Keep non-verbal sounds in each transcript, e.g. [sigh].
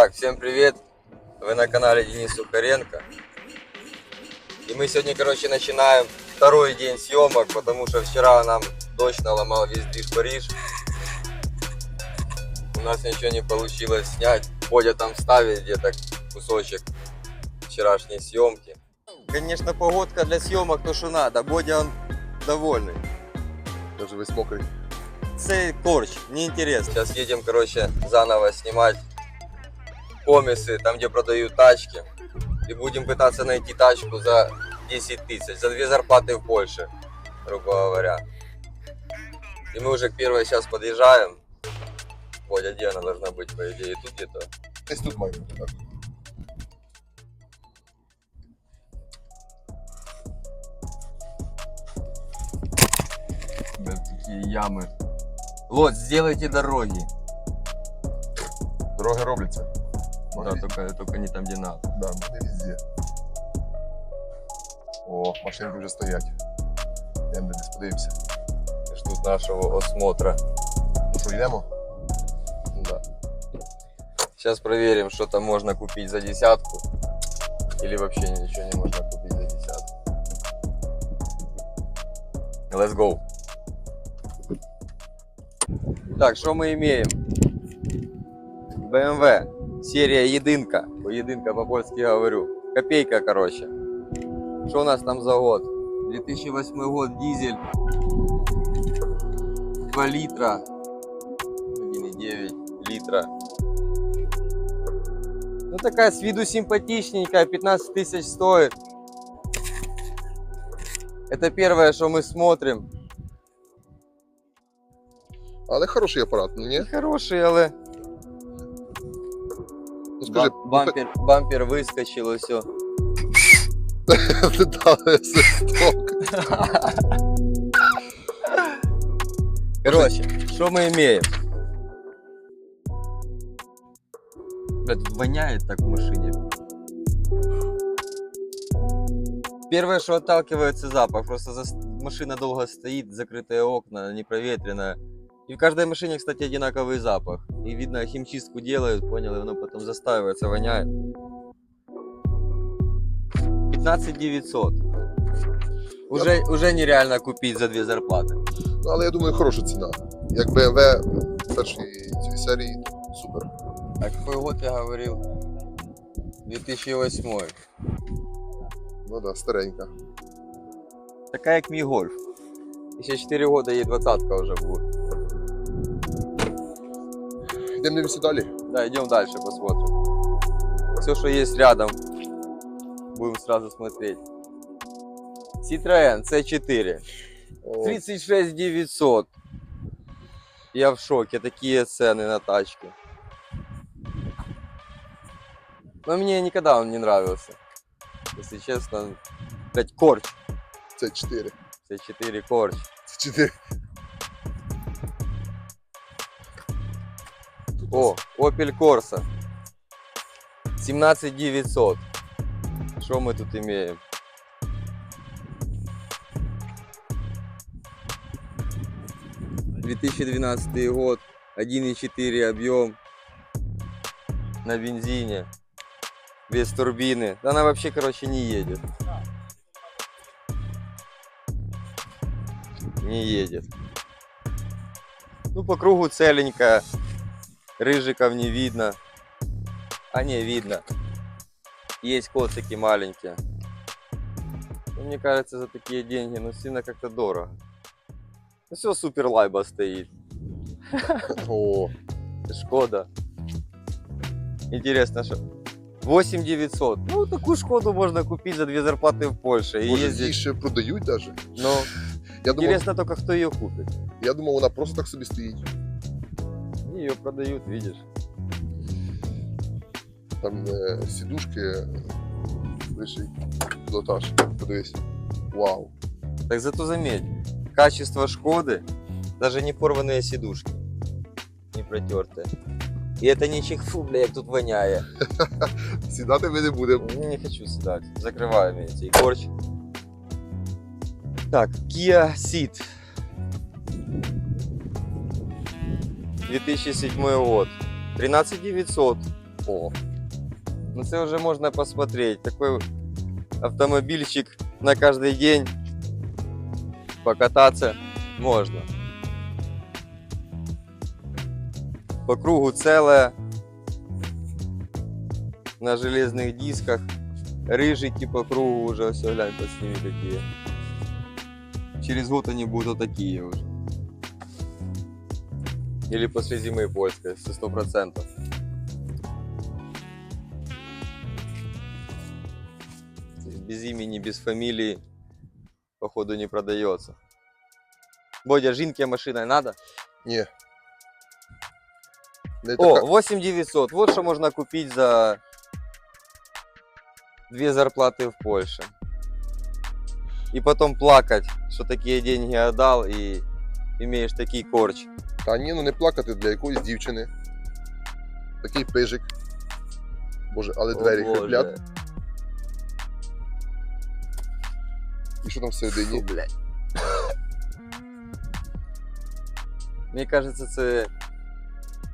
Итак, всем привет! Вы на канале Денис Сухаренко. И мы сегодня, короче, начинаем второй день съемок, потому что вчера нам дождь наломал весь движ Париж. У нас ничего не получилось снять. Бодя там ставит где-то кусочек вчерашней съемки. Конечно, погодка для съемок то, что надо. Бодя, он довольный. Даже весь мокрий. Це корч, неинтересно. Сейчас едем, короче, заново снимать комисы, там, где продают тачки. И будем пытаться найти тачку за 10 тысяч, за две зарплаты в Польше, грубо говоря. И мы уже к первой сейчас подъезжаем. Вот, а где она должна быть, по идее? Тут где-то. Десь тут так. Да, такие ямы. Вот, сделайте дороги. Дороги робляться. Да, только, только не там, где надо. Да, не везде. О, машинки вже стоять. Йдемо десь подивимося. Ждут нашего осмотра. Ну що, йдемо? Да. Сейчас проверим, что там можно купить за десятку. Или вообще ничего не можно купить за десятку. Let's go. Так, что мы имеем? BMW. Серия единка. По единка по-польски говорю. Копейка, короче. Что у нас там за год? 2008 год, дизель. 2 литра. 1,9 литра. Ну такая с виду симпатичненькая, 15 тысяч стоит. Это первое, что мы смотрим. Але хороший апарат, ну ні? Хороший, але Ну скажи, ба- бампер, бампер выскочил и все. [laughs] Короче, что мы имеем? Блядь, воняет так в машине. Первое, что отталкивается запах, просто зас- машина долго стоит, закрытые окна, непроветренная. И в каждой машине, кстати, одинаковый запах. И видно, химчистку делают, понял, и оно потом застаивается, воняет. 15 900. Уже, уже нереально купить за две зарплаты. Ну, але я думаю, хороша ціна. Як BMW першої цієї серії, то супер. А какой год я говорил? 2008. Ну да, старенька. Такая как Mi Golf. Еще 4 года ей двадцатка уже будет. Идем двигаемся далее. Да, идем дальше, посмотрим. Все, что есть рядом, будем сразу смотреть. Citroen C4. 36 900. Я в шоке. Такие цены на тачки. Но мне никогда он не нравился. Если честно, блядь, корч. C4. C4 корч. C4. О, Opel Corsa. 17 900. Что мы тут имеем? Две тысячи двенадцатый год, 1,4 объем на бензине, без турбины. Она вообще, короче, не едет. Не едет. Ну, по кругу целенькая. Рыжиков не видно. А не, видно. Есть коцики маленькие. Ну, мне кажется, за такие деньги, ну, сильно как-то дорого. Ну, все, супер лайба стоит. [laughs] О, Шкода. Интересно, что 8 900. Ну, такую Шкоду можно купить за две зарплаты в Польше. И може її ездить. ще продають даже. Но Я думав, интересно только, кто ее купит. я думав, вона просто так собі стоїть. Ее продают, видишь. Там е, сідушки, вищий пілотаж. Подивись. Вау. Так зато заметь, качество Шкоды, даже не порванные сидушки, не протертые. И это не чехфу, бля, як тут воняет. [laughs] Сідати ми не будемо. Не хочу сюда. Закрываем эти. И корч. Так, Kia Ceed. 2007 год. 13 900. О, Ну це вже можна посмотреть. Такой автомобильчик на каждый день. Покататься можно. По кругу целое. На железных дисках. Рыжики по кругу уже все, глянь, подсними какие. Через год они будут такие уже. Или после зимы польской, сто процентов. без имени, без фамилии, походу, не продается. Бодя, жинке машиной надо? Не О, така- 8900. Вот что можно купить за две зарплаты в Польше. И потом плакать, что такие деньги отдал и имеешь такий корч. Та ні, ну не плакати для якоїсь дівчини. Такий пижик. Боже, але О, двері Боже. хриплять. І що там всередині? Фу, блядь. Мне кажется, це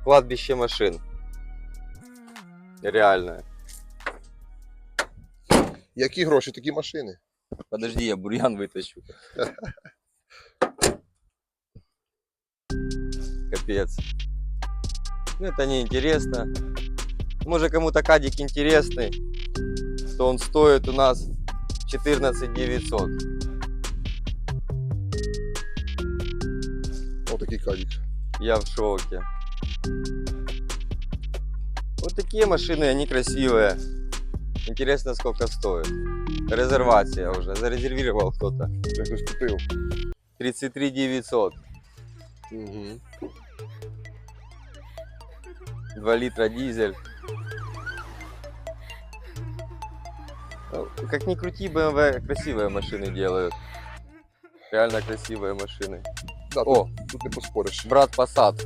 кладбище машин. Реальное. Які гроші, такі машини? Подожди, я бурьян вытащу. [laughs] Капец. Ну, это неинтересно. Может, кому-то кадик интересный, то он стоит у нас 14 900. О, такий кадік. Я в шоке. Вот такие машины, они красивые. Интересно, сколько стоят. Резервация уже. Зарезервировал кто-то. Це хтось купив. 33 900. Угу. 2 литра дизель. Ну, Как ни крути, BMW красивые машины делают. Реально красивые машины. Да, О, тут, тут не поспориш. брат Passat.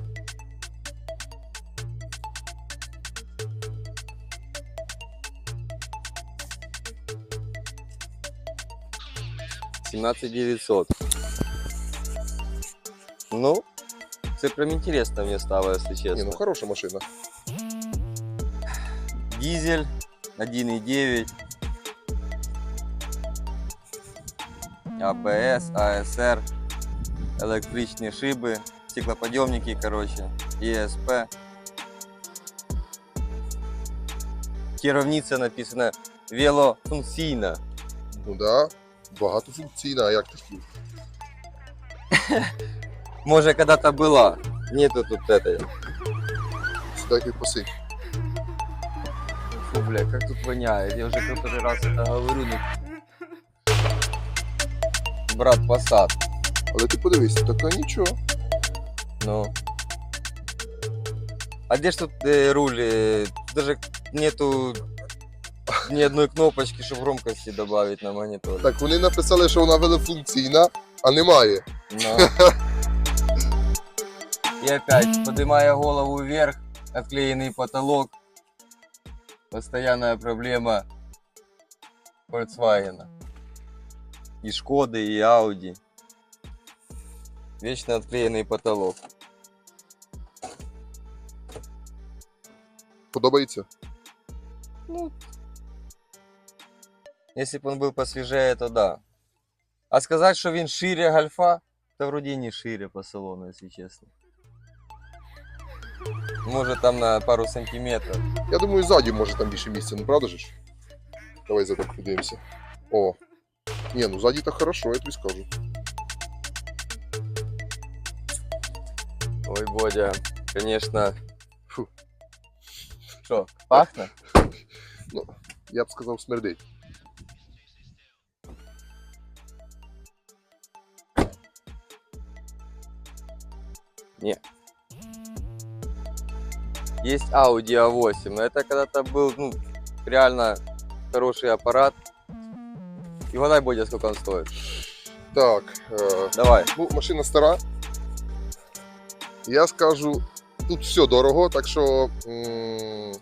Семнадцать девятьсот. Ну, це прям интересно мне стало, если честно. Ні, ну хороша машина. Дизель 1.9. АБС, АСР, електричні шиби, стеклоподйомники, короче, ЕСП. Керівниця написано велофункційна. Ну да. Багатофункційна, а як ти хотів? [laughs] Може, когда-то была. Нету тут этой. Сюди який посить. Фу, бля, как тут воняет. Я уже который раз это говорю. Ну... Брат Passat. Але ти подивись, така нічого. Ну. А где ж тут э, руль? Э, даже нету ни одной кнопочки, чтобы громкости добавить на мониторе. Так, вони написали, що вона велофункційна, а немає. Но. И опять, поднимая голову вверх, отклеенный потолок. Постоянная проблема Volkswagen. И Шкоды, и Audi. Вечно отклеенный потолок. Подобається? Ну, если бы он был посвежее, то да. А сказать, что він шире гольфа, то вроде не шире по салону, если честно. Может там на пару сантиметров. Я думаю, ззаді може там більше місця, ну правда ж? Давай задок подивимося. О. Ні, ну ззаді так хорошо, я тобі скажу. Ой, Бодя, конечно. Фу. Что, пахнет? Я б сказав смердить. Есть Audi A8, но это когда-то был, ну, реально хороший аппарат. И угадай, Бодя, сколько он стоит. Так, е, Давай. ну, машина стара. Я скажу, тут все дорого, так що м,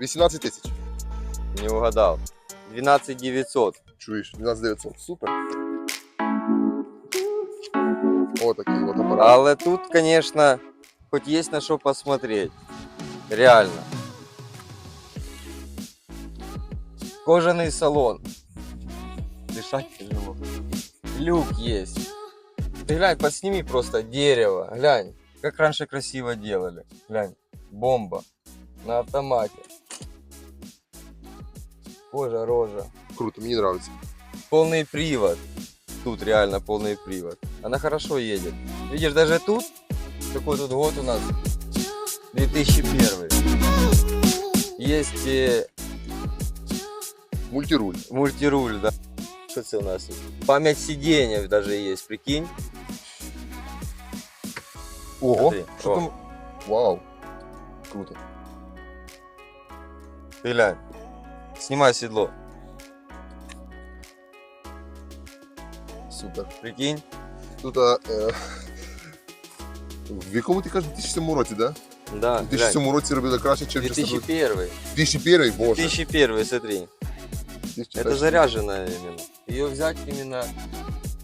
18 тисяч. Не угадал. 12 900. Чуєш, 12 900. Супер. О, такий от апарат. Але тут, конечно, хоть есть на что посмотреть. Реально. Кожаный салон. Дышать тяжело. Люк есть. Ты глянь, подсними просто дерево. Глянь, как раньше красиво делали. Глянь, бомба. На автомате. Кожа, рожа. Круто, мені подобається. Полный привод. Тут реально полный привод. Она хорошо едет. Видишь, даже тут, какой тут год у нас? 2001. Есть э, Мультируль. мультируль, да. Что это у нас? Память сиденья даже есть, прикинь. Ого, Смотри, що о. там? Вау. Круто. Ты глянь. Снимай седло. Супер. Прикинь. Тут а, е, в якому ти кажеш 2007 році, да? Да, В глянь. 2007 році робили краще, ніж 2001. 2001, боже. 2001, смотри. Это 2001. заряженная именно. Ее взять именно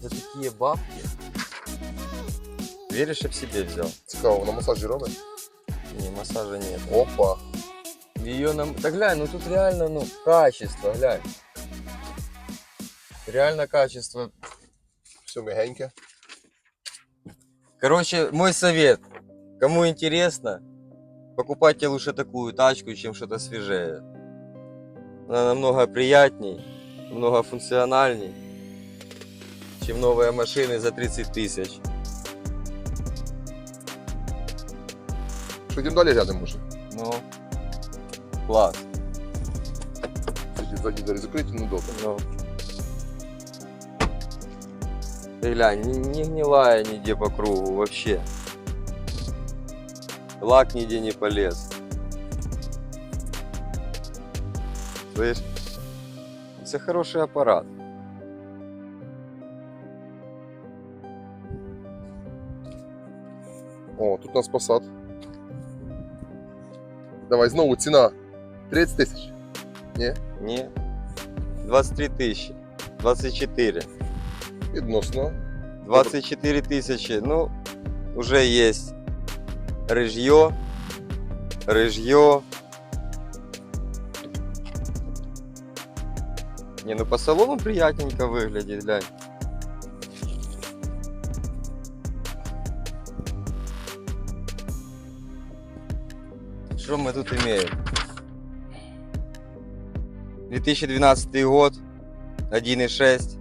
за такие бабки. Веришь, я б себе взял? Цікаво, на масажі робить? Не, массажа нет. Опа. Ее нам... Да глянь, ну тут реально, ну, качество, глянь. Реально качество. Все мягеньке. Короче, мой совет. Кому интересно, покупайте лучше такую тачку, чем что-то свежее. Она намного приятней, намного функциональней, чем новые машины за 30 тысяч. Що йдемо далі глянемо може? Ну, класс. Тоді задні двері закриті, ну добре. Ну. Ты глянь, не, не гнилая нигде по кругу вообще. Лак нигде не полез. Слышь? Это хороший аппарат. О, тут у нас посад. Давай знову ціна. 30 тисяч. Не? 23 тысячи. 24. Відносно. 24 тысячи. Ну, уже есть рыжье. Рыжье. Не, ну по салону приятненько выглядит, глянь. Что мы тут имеем? 2012 год, 1.6,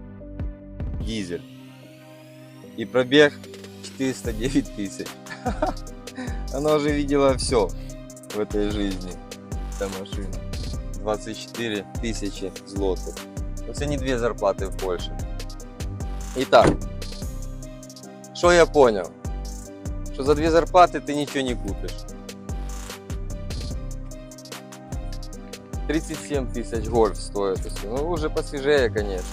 дизель. И пробег 409 тысяч. [laughs] Она уже видела все в этой жизни, эта машина. 24 тысячи злотых. Это не две зарплаты в Польше. Итак, что я понял? Что за две зарплаты ты ничего не купишь. 37 тысяч гольф стоит. Ну, уже посвежее, конечно.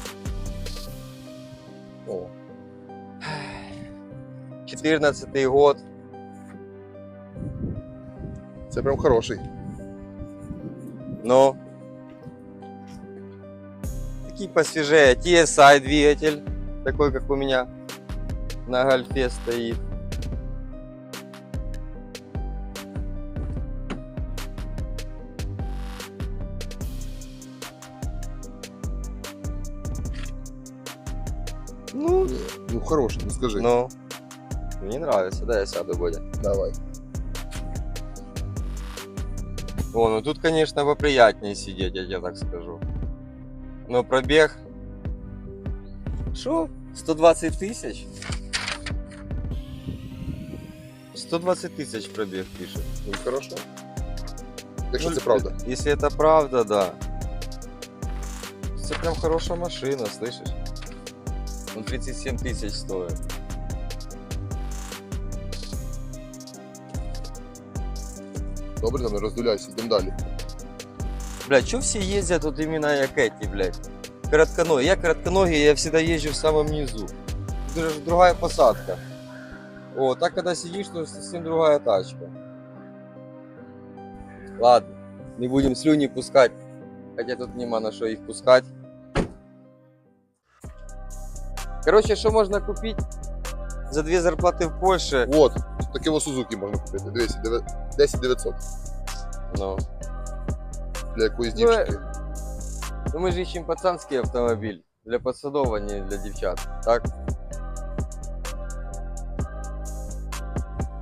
О, 14 год. Це прям хороший. Но такие посвежее. TSI двигатель, такой как у меня на гольфе стоит. Ну, Ну хороший, ну скажи. ну, мне нравится, да, я сяду, Бодя. Давай. О, ну тут, конечно, поприятнее сидеть, я тебе так скажу. Но пробег... Что? 120 тысяч? 120 тысяч пробег пишет. Ну хорошо. Якщо Ну, це правда. Если это правда, да. Это прям хорошая машина, слышишь? Он 37 тысяч стоит. Добре, там не роздуляйся, йдемо далі. Блядь, что все ездят вот именно как эти, блядь? Коротконогие. Я коротконогий, я всегда езжу в самом низу. Тут же другая посадка. О, так когда сидишь, то совсем другая тачка. Ладно, не будем слюни пускать. Хотя тут нема на что их пускать. Короче, что можно купить за две зарплаты в Польше? От, таке во Сузуки можна купити. Дивись, деве- 10 900 Ну, для якоїсь Ну, дівчинки. Ну ми ж ищем пацанський автомобіль для пацанов, а не для дівчат, так?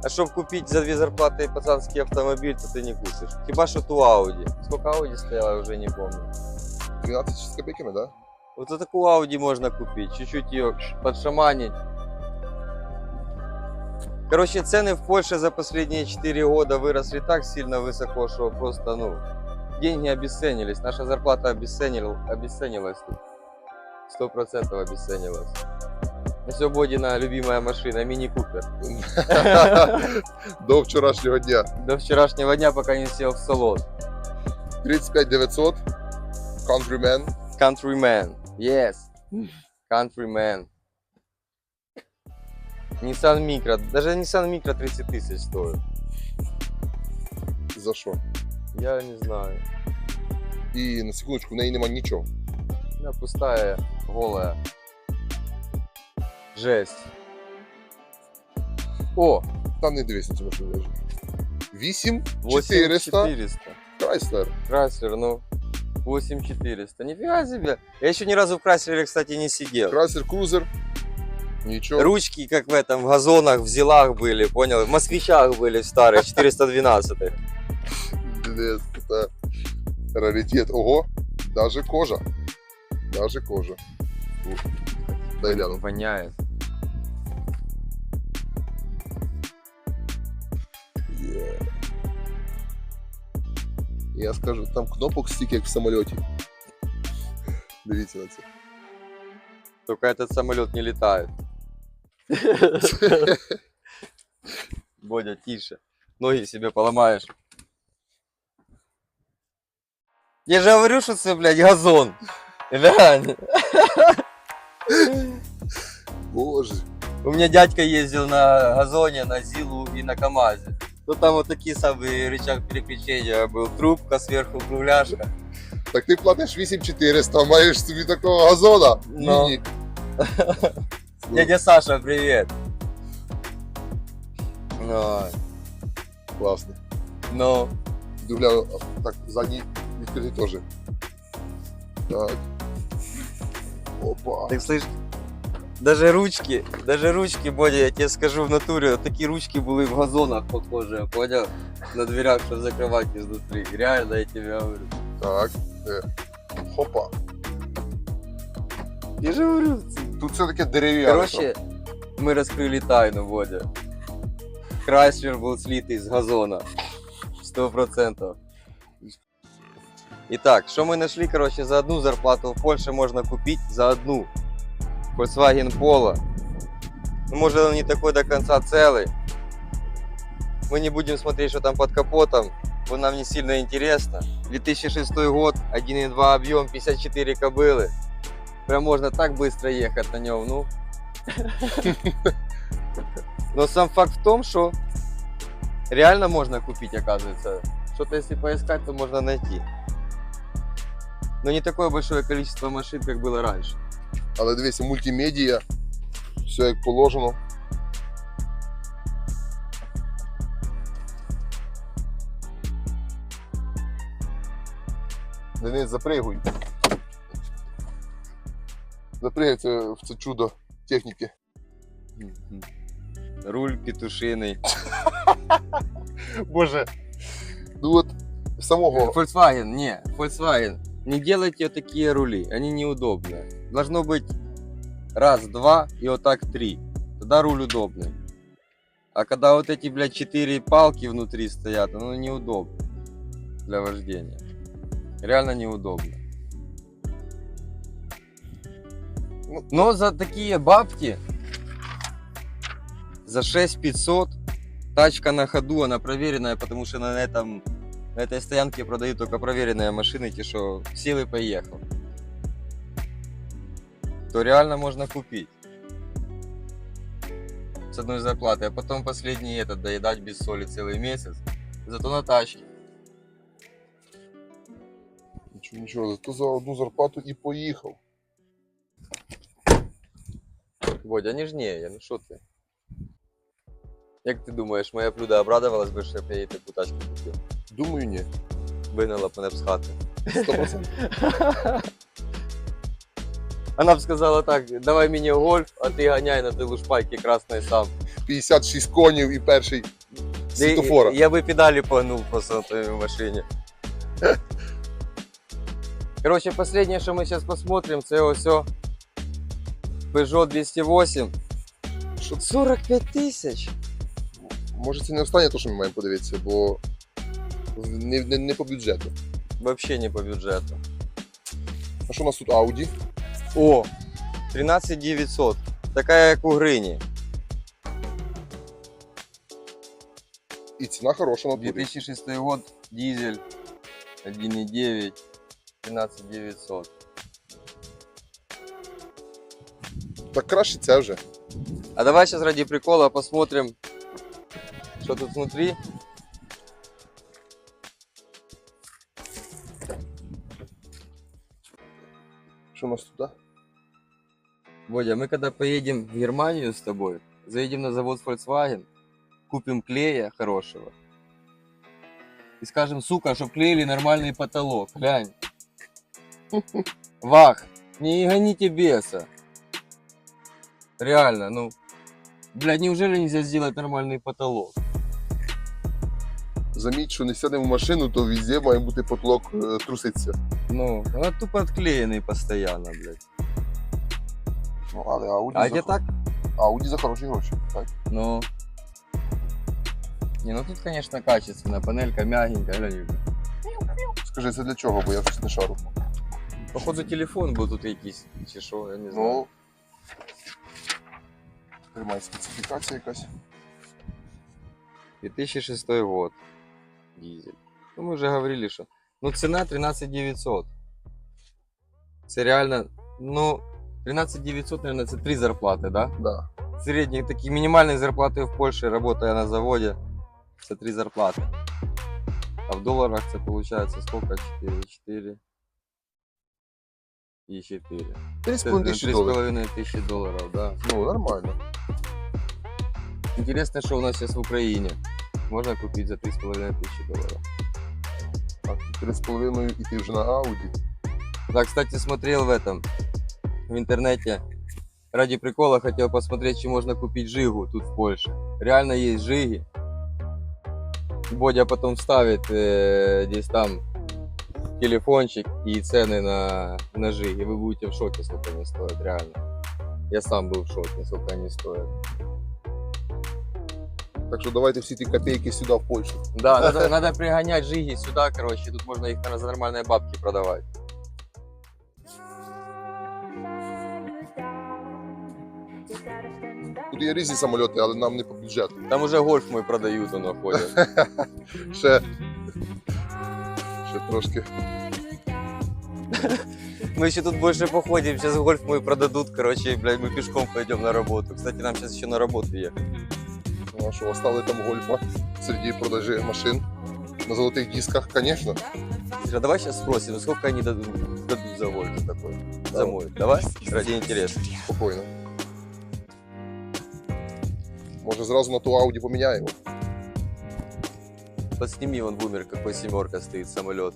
А щоб купити за дві зарплати пацанський автомобіль, то ти не купиш. Хіба що ту Audi. Сколько Audi стояло, я вже не помню. 12 з копейками, да? Вот за такую Audi можно купить, чуть-чуть ее подшаманить. Короче, цены в Польше за последние 4 года выросли так сильно высоко, что просто, ну, деньги обесценились. Наша зарплата обесценил, обесценилась тут. Сто процентов обесценилась. На Свободина любимая машина, мини-купер. [laughs] До вчорашнього дня. До вчерашнего дня, пока не сел в салон. 35 900. Countryman. Countryman. Yes. [laughs] Countryman. Nissan Micra. Даже Nissan Micra 30 тысяч стоит. За що? Я не знаю. І на секундочку, в неї нема нічого. Она пустая, голая. Жесть. О, Там не дивись на цю машину навіть. 8 8400. 400 Chrysler. Крайслер, ну. 8400. Нифига себе. Я еще ни разу в Крайслере, кстати, не сидел. Chrysler Cruiser. Нічого. Ручки, как в этом, в газонах, в зилах были, понял? В москвичах были старые, 412 Блін, це раритет. Ого, даже кожа. Даже кожа. О, Дай гляну. Воняет. Є. Я скажу, там кнопок стільки, як в самольоті. Дивіться на це. Только этот самолет не летает. [laughs] Бодя, тише. Ноги себе поломаешь. Я же говорю, что это, блядь, газон. Реально. Боже. У меня дядька ездил на газоне, на Зилу и на КамАЗе. Ну там вот такие самые рычаг переключения был. Трубка сверху, кругляшка. Так ти платиш 8400, а маєш собі такого газона. Ну. [laughs] Ні. Дядя Саша, привет. Ну, Класно. ну. Дивля, так, задній відкритий теж. Так. Опа. Так слышь, даже ручки, даже ручки, Бодя, я тебе скажу в натуре, вот такие ручки были в газонах похожие, понял? На дверях, чтобы закрывать изнутри. Реально, я тебе говорю. Так. Е. Хопа. Я же говорю. Тут все таке дерев'яне. Короче, мы раскрыли тайну, Бодя. Крайслер был слитый из газона. Сто процентов. Итак, что мы нашли, короче, за одну зарплату в Польше можно купить за одну. Volkswagen Polo. Ну, может, он не такой до конца целый. Мы не будем смотреть, что там под капотом, бо нам не сильно интересно. 2006 год, 1.2 объем, 54 кобылы. Прям можно так быстро ехать на нем, ну. Но сам факт в том, что реально можно купить, оказывается. Что-то если поискать, то можно найти. Но не такое большое количество машин, как было раньше. Але дивіться, мультимедіа. Все як положено. Денис, запригуй. Запригай це, в це чудо техніки. Руль петушиный. Боже. Ну от самого. Volkswagen, не, Volkswagen. Не делайте такие рули, они неудобные. Должно быть раз, два и вот так три. Тогда руль удобный. А когда вот эти, блядь, четыре палки внутри стоят, ну неудобно для вождения. Реально неудобно. Но за такие бабки, за 6500, тачка на ходу, она проверенная, потому что на этом на этой стоянке продают только проверенные машины, те, что сел и поехал. То реально можно купить. С одной зарплаты, а потом последний этот доедать без соли целый месяц. Зато на тачке. Нічого, нічого, зато за одну зарплату і поїхав. Бодя, нежнее, ну что ты? Як ты думаешь, моя блюдо обрадовалась бы, что я ей такую тачку купил? Думаю, ні. вигнала б мене б з хати. 100%. Вона б сказала так, давай мені гольф, а ти ганяй на тилу шпайки красної сам. 56 конів і перший світофора. Я би педалі погнув просто на твоей машині. [laughs] Короче, последнее, что мы сейчас посмотрим, це ось о Peugeot 208. Що, 45 тисяч. може це не останнє, те, що ми маємо подивитися, бо не, не, не по бюджету. Вообще не по бюджету. А що у нас тут Audi? О, 13 900. Такая, як у Грині. І ціна хороша на турі. 2006 год, дизель, 1.9, 13 Так краще вже. А давай сейчас ради прикола посмотрим, что тут внутри. Що у нас тут? а? Бодя, мы когда поедем в Германию с тобой, заедем на завод Volkswagen, купим клея хорошего и скажем, сука, чтоб клеили нормальный потолок. Глянь. [laughs] Вах, не гоните беса. Реально, ну, блядь, неужели нельзя сделать нормальный потолок? Заміть, що не сядемо в машину, то везде має бути потолок е, труситься. Ну, он тупо отклеенный постоянно, блядь. Ну, але Audi, А за, где так? Audi за хороші гроші. Так? Ну. Не, ну тут, конечно, качественно. Панелька мягенькая, глянь. Скажи, це для чого, бо я щось не шару. Походу телефон був тут якийсь, чи що, я не знаю. Ну, тримай специфікація якась. 2006 год. Дизель. Ну, мы уже говорили, что... Ну, цена 13 900. Це реально, ну, 13 900, наверное, це три зарплати, да? Да. Средние такие минимальные зарплаты в Польше, работая на заводе, це три зарплаты. А в долларах це получается сколько? 4, 4 и 4. 3,5 тисячі доларів. 3,5 тысячи долларов, да. Ну, нормально. Интересно, что у нас сейчас в Украине. Можно купить за 3,5 тысячи долларов. А 3,5 і ти вже на Audi. Да, кстати, смотрел в этом, в интернете. Ради прикола хотел посмотреть, чем можно купить жигу тут в Польше. Реально есть жиги. Бодя потом вставит э, здесь там телефончик и цены на, на жиги. Вы будете в шоке, сколько они стоят, реально. Я сам был в шоке, сколько они стоят. Так що давайте всі ті копійки сюди в Польщу. Да, [laughs] надо, надо пригонять жиги сюда, короче, тут можно их, наверное, за нормальные бабки продавать. Тут є різні самольоти, але нам не по бюджету. Там уже гольф мой продают, он ходит. [laughs] Ще, ще трошки. [laughs] Мы еще тут больше походим, сейчас гольф мой продадут, короче, блядь, мы пешком пойдем на работу. Кстати, нам сейчас еще на работу ехать. Ну, а що, оставили там гольфа серед продажі машин на золотих дисках, звісно. Слушай, а давай сейчас спросим, сколько они дадут, дадут за гольф такой? За Давай. мой. Давай? Ради интереса. Спокійно. Може зразу на ту Audi поміняємо. Подсними, вон бумер, какой семерка стоит, самолет.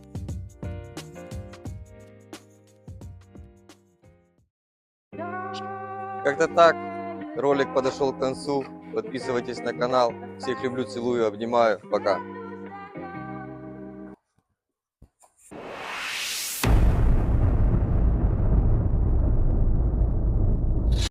Как-то так. Ролик подошел к концу. Подписывайтесь на канал. Всех люблю, целую, обнимаю. Пока.